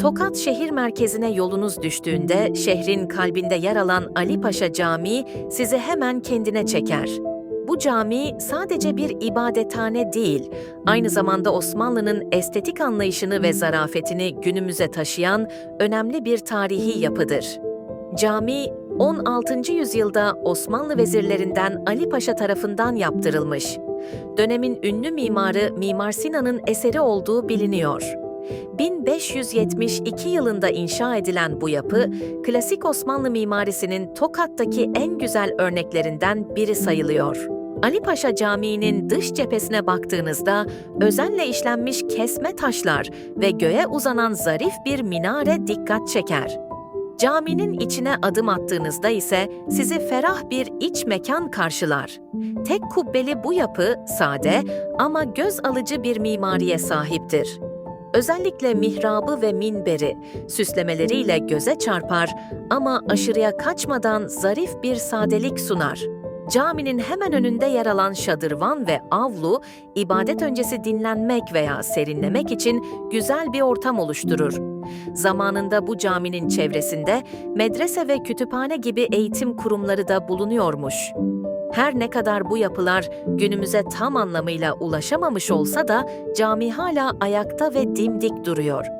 Tokat şehir merkezine yolunuz düştüğünde şehrin kalbinde yer alan Ali Paşa Camii sizi hemen kendine çeker. Bu cami sadece bir ibadethane değil, aynı zamanda Osmanlı'nın estetik anlayışını ve zarafetini günümüze taşıyan önemli bir tarihi yapıdır. Cami 16. yüzyılda Osmanlı vezirlerinden Ali Paşa tarafından yaptırılmış. Dönemin ünlü mimarı Mimar Sinan'ın eseri olduğu biliniyor. 1572 yılında inşa edilen bu yapı, klasik Osmanlı mimarisinin Tokat'taki en güzel örneklerinden biri sayılıyor. Ali Paşa Camii'nin dış cephesine baktığınızda özenle işlenmiş kesme taşlar ve göğe uzanan zarif bir minare dikkat çeker. Caminin içine adım attığınızda ise sizi ferah bir iç mekan karşılar. Tek kubbeli bu yapı sade ama göz alıcı bir mimariye sahiptir. Özellikle mihrabı ve minberi süslemeleriyle göze çarpar ama aşırıya kaçmadan zarif bir sadelik sunar. Caminin hemen önünde yer alan şadırvan ve avlu, ibadet öncesi dinlenmek veya serinlemek için güzel bir ortam oluşturur. Zamanında bu caminin çevresinde medrese ve kütüphane gibi eğitim kurumları da bulunuyormuş. Her ne kadar bu yapılar günümüze tam anlamıyla ulaşamamış olsa da cami hala ayakta ve dimdik duruyor.